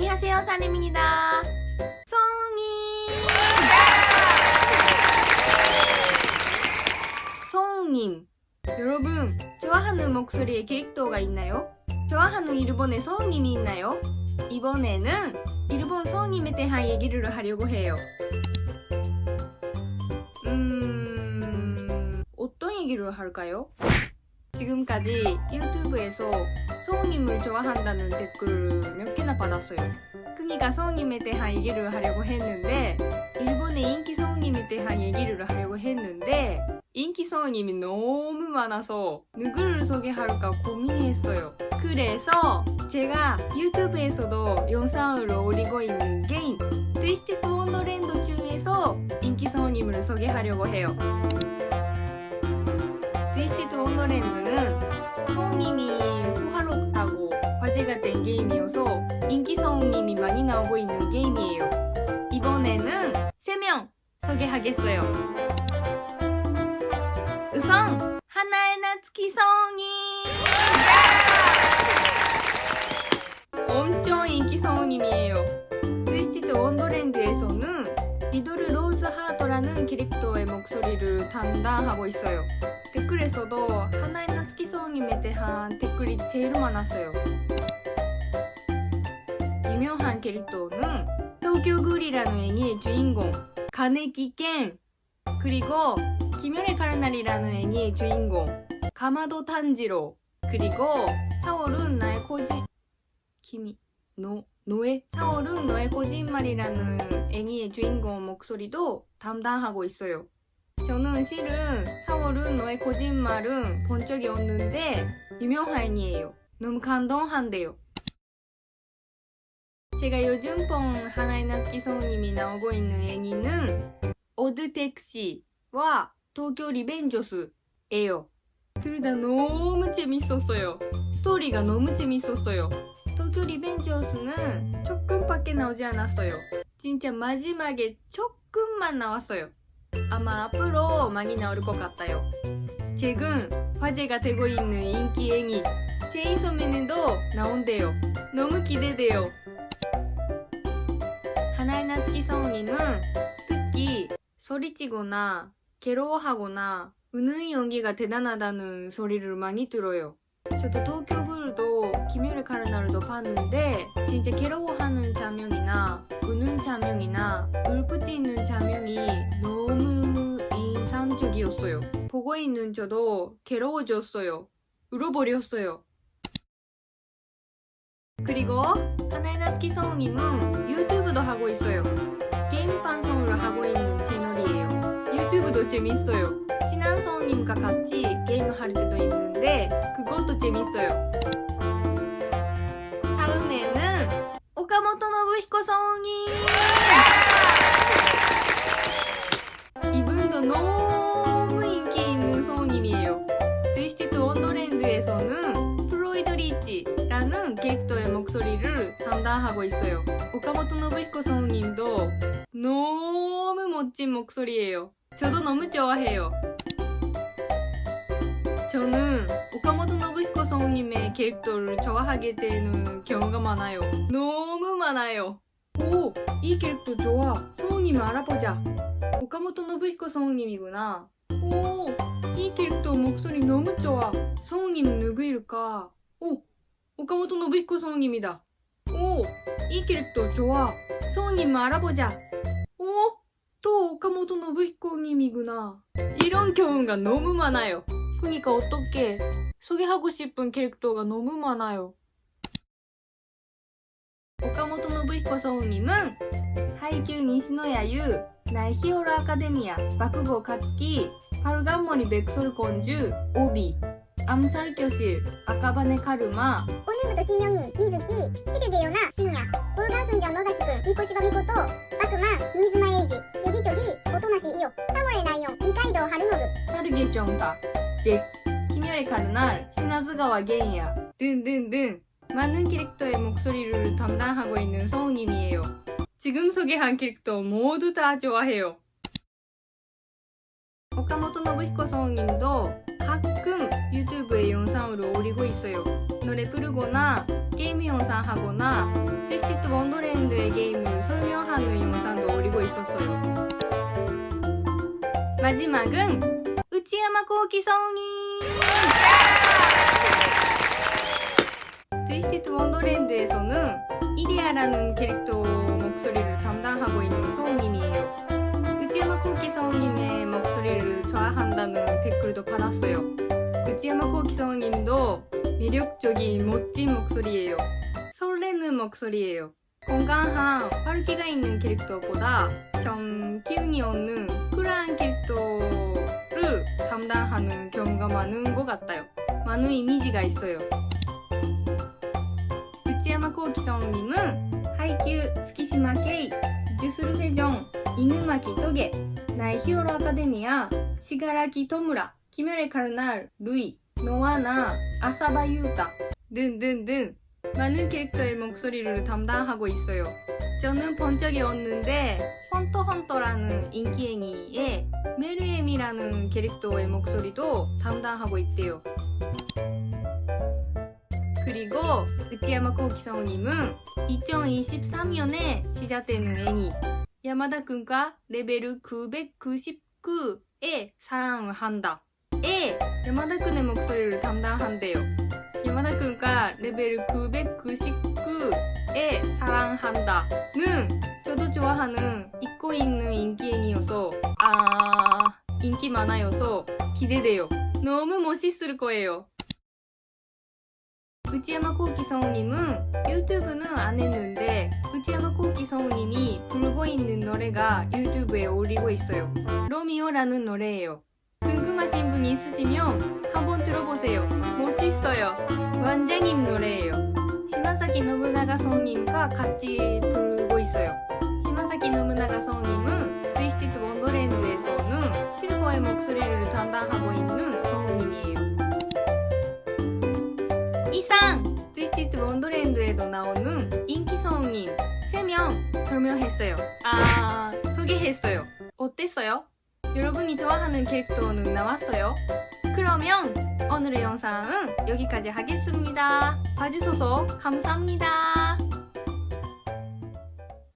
안녕하세요, 사림입니다. 성님. 성님. 여러분, 좋아하는 목소리의 캐릭터가 있나요? 좋아하는 일본의 성님이 있나요? 이번에는 일본 성님에 대한 얘기를 하려고 해요. 음, 어떤 얘기를 할까요? 지금까지 유튜브에서 성우님을 좋아한다는 댓글을 몇 개나 받았어요. 그니까 성우님에 대한 얘기를 하려고 했는데 일본의 인기 성우님에 대한 얘기를 하려고 했는데 인기 성우님이 너무 많아서 누구를 소개할까 고민했어요. 그래서 제가 유튜브에서도 영상을 올리고 있는 게임 트위스티드 원더랜드 중에서 인기 성우님을 소개하려고 해요. 트위스티드 원더랜드 소개하겠어요. 우선 하나의 나츠키 성우님 엄청 인기 성우님이에요. 트위스티드 원더랜드에서는 리더르 로즈 하트라는 캐릭터의 목소리를 담당하고 있어요. 댓글에서도 하나의 나츠키 성우님에 대한 댓글이 제일 많았어요. 유명한 캐릭터는 도쿄구리라는 애니의 주인공 가네기 켄 그리고 김열의 카르날이라는 애니의 주인공 가마도 탄지로 그리고 사월은 나의 코지 키미 노 노에 사월은 너의 거짓말이라는 애니의 주인공 목소리도 담당하고 있어요. 저는 실은 4월은 너의 거짓말은 본 적이 없는데 유명한 애니예요. 너무 감동한데요. 제가 요즘 본 하나의 성우님이 나오고 있는 애니는 어드택시와 도쿄 리벤저스예요. 둘 다 너무 재밌었어요. 스토리가 너무 재밌었어요. 도쿄 리벤저스는 조금밖에 나오지 않았어요. 진짜 마지막에 조금만 나왔어요. 아마 앞으로 많이 나올 것 같아요. 지금 화제가 되고 있는 인기 애니 제이소맨도 나온대요. 너무 기대돼요. 하나의 나츠키 성우님은 특히 소리치거나 괴로워하거나 우는 연기가 대단하다는 소리를 많이 들어요. 저도 도쿄굴도 김열의 카르나르도 봤는데 진짜 괴로워하는 장면이나 우는 장면이나 울부짖는 장면이 너무 인상적이었어요. 보고 있는 저도 괴로워졌어요. 울어버렸어요. 그리고 나츠키 성우님은 유튜브도 하고 있어요. 게임 방송을 하고 있는 채널이에요. 유튜브도 재밌어요. 친한 성우님과 같이 게임할 때도 있는데 그것도 재밌어요. 다음에는 오카모토 노부히코 성우님. 하고 있어요. 오카모토 노부히코 성우님도 너무 멋진 목소리예요. 저도 너무 좋아해요. 저는 오카모토 노부히코 성우님의 캐릭터를 좋아하게 되는 경우가 많아요. 너무 많아요. 오, 이 캐릭터 좋아. 성우님 알아보자. 오카모토 노부히코 성우님이구나. 오, 이 캐릭터 목소리 너무 좋아. 성우님 누구일까? 오, 오카모토 노부히코 성우님이다. 오, 이 기록도 좋 아. 손님 알아보 자. 오, 또 오카모토 노부히코님이구 나. 이런 경우가 너무 많아 요. 그니까 어떻게 소개하고 싶은 캐릭터가 너무 많아 요. 오카모토 노부히코 성우님은 하이큐 니시노야 유, 나이히오로아카데미 아, 박쿠고 가츠 키, 파르간머리 백솔 건 주, 오 비, 암살 교 실, 아카바네 카르 마, 오늘부터 신명 님, 미즈 키, レビよな深夜オルガンスンジャン野崎くんみこしばみことバクマン新妻英二ヨギチョギ音無しイオタモレライオン二階堂春信 사르게정사, 잭, 김열의 카르날, 신하즈가와 겐야 등등등 많은 캐릭터의 목소리를 담당하고 있는 성우님이에요. 지금 소개한 캐릭터 모두 다 좋아해요. 오카모토 노부히코 성우님도 가끔 유튜브에 영상으로 올리고 있어요. 노래 부르거나 게임 영상 하거나 트위스티드 원더랜드의 게임을 설명하는 영상도 올리고 있었어요. 마지막은 우치야마 코키 성이 트위스티드 원더랜드에서는 이리아라는 캐릭터 목소리를 담당하고 있는 성우님이에요. 우치야마 코키 성우님의 목소리를 좋아한다는 댓글도 받았어요. 우치야마 코키 성우님도 매력적인 멋진 목소리예요. 설레는 목소리예요. 건강한 활기가 있는 캐릭터보다 좀 기운이 없는 쿨한 캐릭터를 담당하는 경우가 많은 것 같아요. 많은 이미지가 있어요. 우치야마 코키 성우님은 하이큐, 스키시마 케이, 주술세종, 이누마키 토게, 나이히어로 아카데미아, 시가라키 토무라, 키메레 카르날, 루이, 노아나, 아사바 유타 등등등 많은 캐릭터의 목소리를 담당하고 있어요. 저는 본 적이 없는데 헌터 헌터라는 인기행이의 메르엠이라는 캐릭터의 목소리도 담당하고 있대요. 그리고 으티야마 코키 성우님은 2023년에 시작되는 애니 야마다 군과 레벨 999에 사랑을 한다. 에 야마다 군의 목소리를 담당한대요. 야마다 군과 레벨 999에 사랑한다는 저도 좋아하는 잊고 있는 인기애니여서 아 인기 많아여서 기대돼요. 너무 멋있을 거예요. 우치야마 코키 성우님은 유튜브는 안 했는데 우치야마 코키 성우님이 부르고 있는 노래가 유튜브에 올리고 있어요. 로미오라는 노래예요. 궁금하신 분 있으시면 한번 들어보세요. 멋있어요. 완장님 노래예요. 시마사키 노부나가 성우님과 같이 부르고 있어요. 시마사키 노부나가 성우님은 트위스티드 원더랜드에서는 실버의 목소리를 담당하고 있는 성우님이에요. 이상 트위스티드 원더랜드에도 나오는 인기 성우님 3명 설명했어요. 아, 소개했어요. 어땠어요? 여러분이 좋아하는 캐릭터는 나왔어요? 그러면 오늘의 영상은 여기까지 하겠습니다. 봐주셔서 감사합니다.